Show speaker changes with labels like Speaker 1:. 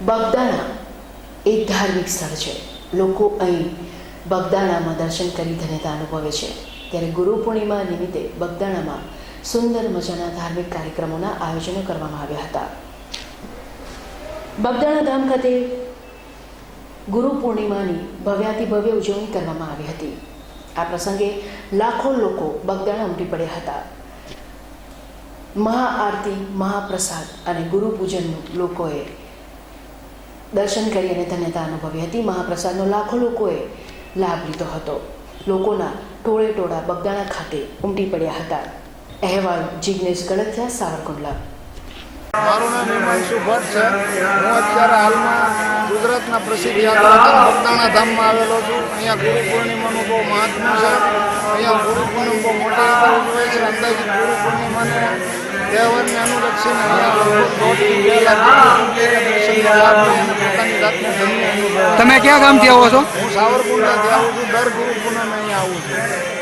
Speaker 1: બગદાણા એક ધાર્મિક સ્થળ છે. લોકો અહીં બગદાણામાં દર્શન કરી ધન્યતા અનુભવે છે. ત્યારે ગુરુ પૂર્ણિમા નિમિત્તે બગદાણામાં સુંદર મજાના ધાર્મિક કાર્યક્રમોના આયોજનો કરવામાં આવ્યા હતા. બગદાણા ધામ ખાતે ગુરુ પૂર્ણિમાની ભવ્યાતિ ભવ્ય ઉજવણી કરવામાં આવી હતી. આ પ્રસંગે લાખો લોકો બગદાણા ઉમટી પડ્યા હતા. મહાઆરતી, મહાપ્રસાદ અને ગુરુ પૂજનનું લોકોએ દર્શન કરી અને ધન્યતા અનુભવી હતી. મહાપ્રસાદનો લાખો લોકોએ લાભ લીધો હતો. લોકોના ટોળે ટોળા બગદાણા ખાતે ઉમટી પડ્યા હતા. અહેવાલ જિજ્ઞેશ ગળથિયા સાવરકુંડલા.
Speaker 2: મારું નામ હિમાંશુ ભટ્ટ છે. હું અત્યારે હાલમાં ગુજરાતના પ્રસિદ્ધ યાત્રા ભક્તાણા ધામમાં આવેલો છું. અહીંયા ગુરુ પૂર્ણિમાનું બહુ મહાત્મ છે. અહીંયા ગુરુ પૂર્ણિમા બહુ મોટા રીતે ઉજવે છે. અંદાજિત ગુરુ પૂર્ણિમાને તહેવારને અનુલક્ષીને અહીંયા લગભગ દોઢથી બે
Speaker 3: ક્યાં ગામથી આવો છો?
Speaker 2: હું સાવરકુંડલાથી આવું છું દર ગુરુ પૂર્ણિમે અહીંયા આવું છું.